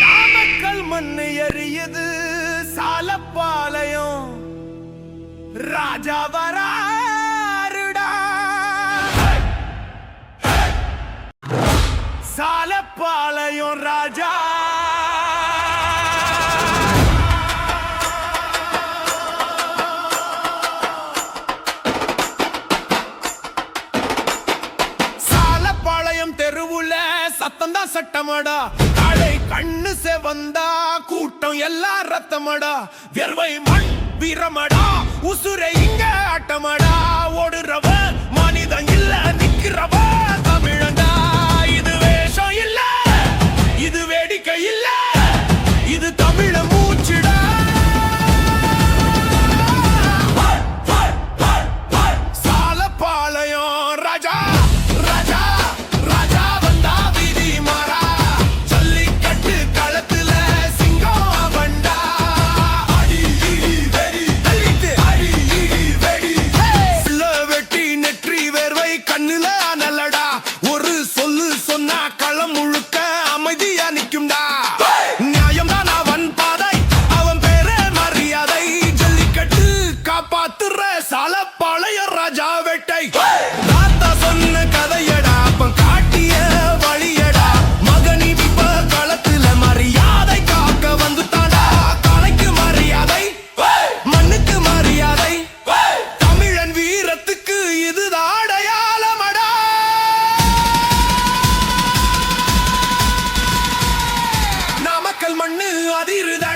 நாமக்கல் மண்ணு எரியுது சாலப்பாளையம். ராஜா வராருடா. சாலப்பாளையம் ராஜா. சாலப்பாளையம் தெருவுல சத்தம் தான் சட்டமடா. காலை கண்ணு செவந்தா கூட்டம் எல்லாம் ரத்தமடா. வெறுவை மண் வீரமடா உசுரை இங்க ஆட்டமடா. பழைய ராஜா வெட்டை. தாத்தா சொன்ன கதையடா அப்பன் காட்டிய வழியடா. மகன் இப்ப களத்துல மரியாதை காக்க வந்துட்டாடா. தலைக்கு மரியாதை மண்ணுக்கு மரியாதை. தமிழன் வீரத்துக்கு இதுதான் அடையாளமடா. நாமக்கல் மண்ணு அதிருது